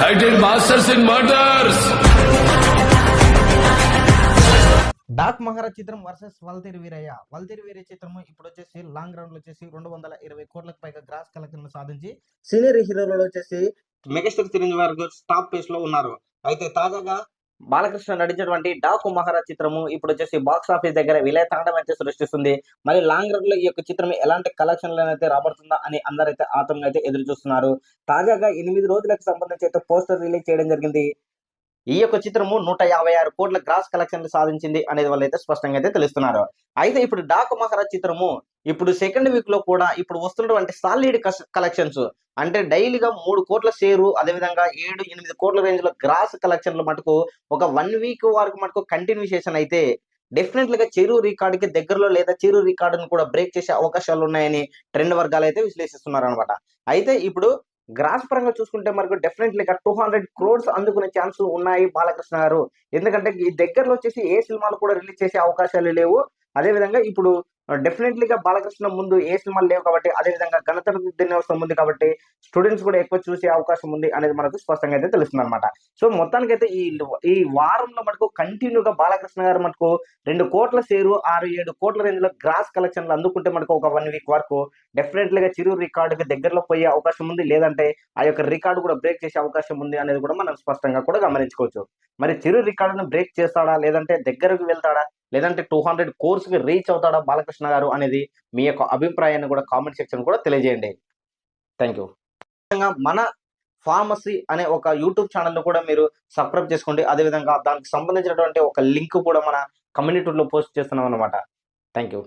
hiding masters in murders. Daaku Maharaj చిత్రం versus Waltair Veerayya Waltair Veerayya చిత్రం ఇప్పుడు వచ్చేసి లాంగ్ రౌండ్లో వచ్చేసి రెండు వందల ఇరవై కోట్లకు పైగా గ్రాస్ కలెక్షన్ సాధించి సీనియర్ హీరోలలో వచ్చేసి మెగాస్టార్ చిరంజీవి గారు టాప్ ప్లేస్లో ఉన్నారు అయితే తాజాగా బాలకృష్ణ నటించినటువంటి డాకు మహారాజ్ చిత్రము ఇప్పుడు వచ్చేసి బాక్స్ ఆఫీస్ దగ్గర విలయతాండం అయితే సృష్టిస్తుంది. మరి లాంగ్ రన్లో ఈ యొక్క చిత్రం ఎలాంటి కలెక్షన్లు అయితే రాబడుతుందా అని అందరైతే ఆతంగా అయితే ఎదురు చూస్తున్నారు. తాజాగా ఎనిమిది రోజులకు సంబంధించి అయితే పోస్టర్ రిలీజ్ చేయడం జరిగింది. ఈ యొక్క చిత్రము నూట యాభై ఆరు కోట్ల గ్రాస్ కలెక్షన్లు సాధించింది అనేది వాళ్ళు అయితే స్పష్టంగా అయితే తెలుస్తున్నారు. అయితే ఇప్పుడు డాకు మహారాజ్ చిత్రము ఇప్పుడు సెకండ్ వీక్లో కూడా ఇప్పుడు వస్తున్నటువంటి సాలిడ్ కలెక్షన్స్ అంటే డైలీగా మూడు కోట్ల షేరు అదేవిధంగా ఏడు ఎనిమిది కోట్ల రేంజ్లో గ్రాస్ కలెక్షన్లు మటుకు ఒక వన్ వీక్ వరకు మటుకు కంటిన్యూషన్ అయితే డెఫినెట్లీగా చెరువు రికార్డుకి దగ్గరలో లేదా చెరు రికార్డును కూడా బ్రేక్ చేసే అవకాశాలు ఉన్నాయని ట్రెండ్ వర్గాలు అయితే విశ్లేషిస్తున్నారు అనమాట అయితే ఇప్పుడు గ్రాస్ పరంగా చూసుకుంటే మనకు డెఫినెట్లీగా టూ హండ్రెడ్ క్రోడ్స్ అందుకునే ఛాన్స్ ఉన్నాయి బాలకృష్ణ గారు. ఎందుకంటే ఈ దగ్గరలో వచ్చేసి ఏ సినిమాలు కూడా రిలీజ్ చేసే అవకాశాలు లేవు. అదే విధంగా ఇప్పుడు డెఫినెట్లీగా బాలకృష్ణ ముందు ఏ సినిమాలు లేవు కాబట్టి అదే విధంగా గణతంత్ర దినోత్సవం ఉంది కాబట్టి స్టూడెంట్స్ కూడా ఎక్కువ చూసే అవకాశం ఉంది అనేది మనకు స్పష్టంగా అయితే తెలుస్తుంది అనమాట సో మొత్తానికి అయితే ఈ ఈ వారంలో మనకు కంటిన్యూగా బాలకృష్ణ గారు మనకు రెండు కోట్ల షేరు ఆరు ఏడు కోట్ల రేంజ్లో గ్రాస్ కలెక్షన్లు అందుకుంటే మనకు ఒక వన్ వీక్ వరకు డెఫినెట్లీగా చిరు రికార్డుకి దగ్గరలో పోయే అవకాశం ఉంది. లేదంటే ఆ యొక్క రికార్డు కూడా బ్రేక్ చేసే అవకాశం ఉంది అనేది కూడా మనం స్పష్టంగా కూడా గమనించుకోవచ్చు. మరి చిరు రికార్డును బ్రేక్ చేస్తాడా? లేదంటే దగ్గరకు వెళ్తాడా? లేదంటే టూ హండ్రెడ్ కోర్స్కి రీచ్ అవుతాడా బాలకృష్ణ గారు అనేది మీ యొక్క అభిప్రాయాన్ని కూడా కామెంట్ సెక్షన్ కూడా తెలియజేయండి. థ్యాంక్ యూ మన ఫార్మసీ అనే ఒక యూట్యూబ్ ఛానల్ కూడా మీరు సబ్స్క్రైబ్ చేసుకోండి. అదేవిధంగా దానికి సంబంధించినటువంటి ఒక లింక్ కూడా మన కమ్యూనిటీలో పోస్ట్ చేస్తున్నాం అనమాట థ్యాంక్ యూ